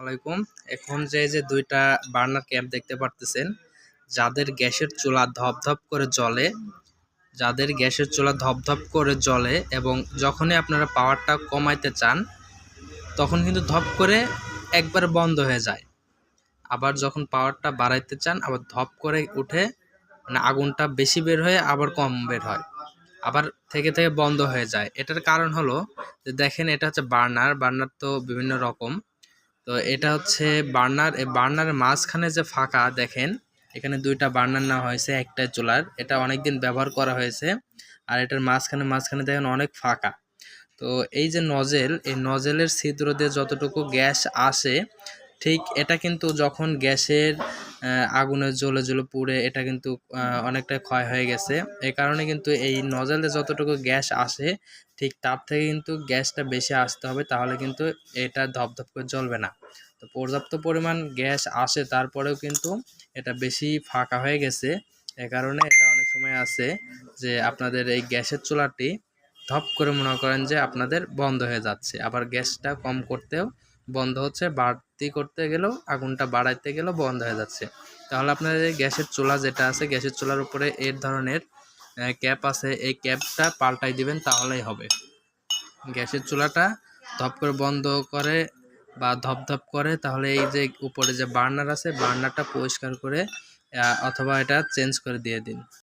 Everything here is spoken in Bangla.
আলাইকুম। এখন যে যে দুইটা বার্নার ক্যাম্প দেখতে পারতেছেন, যাদের গ্যাসের চুলা ধপধপ করে জ্বলে, যাদের গ্যাসের চুলা ধপধপ করে জ্বলে এবং যখনই আপনারা পাওয়ারটা কমাইতে চান, তখন কিন্তু ধপ করে একবার বন্ধ হয়ে যায়। আবার যখন পাওয়ারটা বাড়াইতে চান, আবার ধপ করে উঠে মানে আগুনটা বেশি বের হয়ে আবার কম বের হয়। আবার থেকে থেকে বন্ধ হয়ে যায়। এটার কারণ হলো যে, দেখেন এটা হচ্ছে বার্নার। বার্নার তো বিভিন্ন রকম। তো এটা হচ্ছে বার্নার বার্নার মাঝখানে যে ফাঁকা, দেখেন, এখানে দুইটা বার্নার নেওয়া হয়েছে, একটা চুলার, এটা অনেক দিন ব্যবহার করা হয়েছে, আর এটার মাঝখানে মাঝখানে দেখেন অনেক ফাঁকা। তো এই যে নজেল, এই নজেলের ছিদ্র দিয়ে যতটুকু গ্যাস আসে, ঠিক এটা কিন্তু যখন গ্যাসের আগুনে জ্বলে জ্বলে পুড়ে, এটা কিন্তু অনেকটা ক্ষয় হয়ে গেছে। এ কারণে কিন্তু এই নজলে যতটুকু গ্যাস আসে, ঠিক তার থেকে কিন্তু গ্যাসটা বেশি আসতে হবে, তাহলে কিন্তু এটা ধপধপ করে জ্বলবে না। তো পর্যাপ্ত পরিমাণ গ্যাস আসে, তারপরেও কিন্তু এটা বেশি ফাঁকা হয়ে গেছে। এ কারণে এটা অনেক সময় আছে যে আপনাদের এই গ্যাসের চুলাটি ধপ করে মনে করেন যে আপনাদের বন্ধ হয়ে যাচ্ছে। আবার গ্যাসটা কম করতেও বন্ধ হচ্ছে, বাড়তি করতে গেলেও আগুনটা বাড়াইতে গেলেও বন্ধ হয়ে যাচ্ছে। তাহলে আপনাদের এই গ্যাসের চুলা যেটা আছে, গ্যাসের চুলার উপরে এর ধরনের ক্যাপ আছে, এই ক্যাপটা পাল্টাই দিবেন, তাহলেই হবে। গ্যাসের চুলাটা ধপ করে বন্ধ করে বা ধপধপ করে, তাহলে এই যে উপরে যে বার্নার আছে, বার্নারটা পরিষ্কার করে অথবা এটা চেঞ্জ করে দিয়ে দিন।